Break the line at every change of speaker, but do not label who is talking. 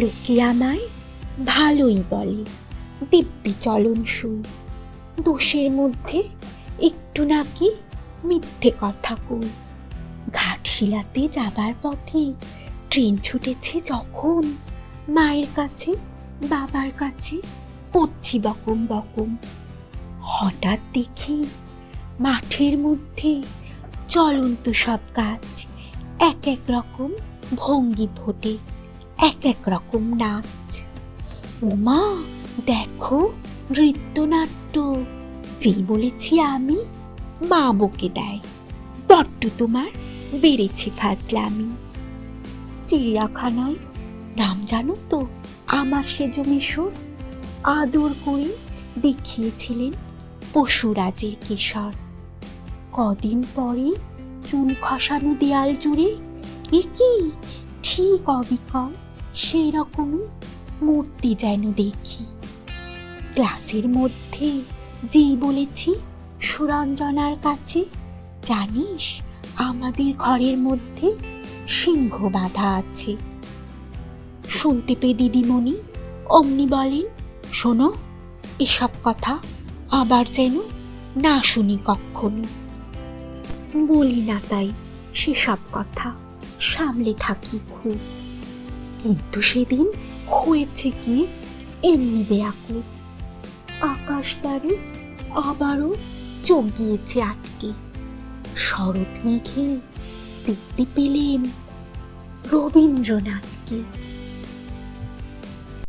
লোকে আমায় ভালোই বলে, দিব্যি চলন সুই দোষের মধ্যে একটু নাকি মিথ্যে কথা কই। ঘাটশিলাতে যাবার পথে ট্রেন ছুটেছে যখন, মায়ের কাছে, বাবার কাছে, পড়ছি বকম বকম। হঠাৎ দেখি মাঠের মধ্যে চলন্ত সব গাছ এক এক রকম ভঙ্গি ফোটে। এক এক রকম নাচ। উমা দেখো নৃত্যনাট্য। যেই বলেছি আমি, মা বকে দেয়। বড্ড তোমার বেড়েছে ফাজলামি। চিড়িয়াখানায়, নাম জানো তো, আমার সেজ মিশর আদর করে দেখিয়েছিলেন পশুরাজের কিশোর। কদিন পরে চুল খসানো দেয়াল জুড়ে এ কি? ঠিক অবিকল। সেই রকমই মূর্তি যেন দেখি। ক্লাসের মধ্যে যেই বলেছি, সুরঞ্জনার কাছে, জানিস, আমাদের ঘরের মধ্যে সিংহ বাঁধা আছে। শুনতে পেয়ে দিদিমণি, অমনি বলেন শোনো, এসব কথা আবার যেন না শুনি কখনো। বলি না তাই সেসব কথা, সামলে থাকি খুব। কিন্তু সেদিন হয়েছে কি এমনি বেয়াকু আকাশ তারে আবারও চোখ গিয়েছে আটকে। শরৎ মেঘে দেখতে পেলেন রবীন্দ্রনাথকে।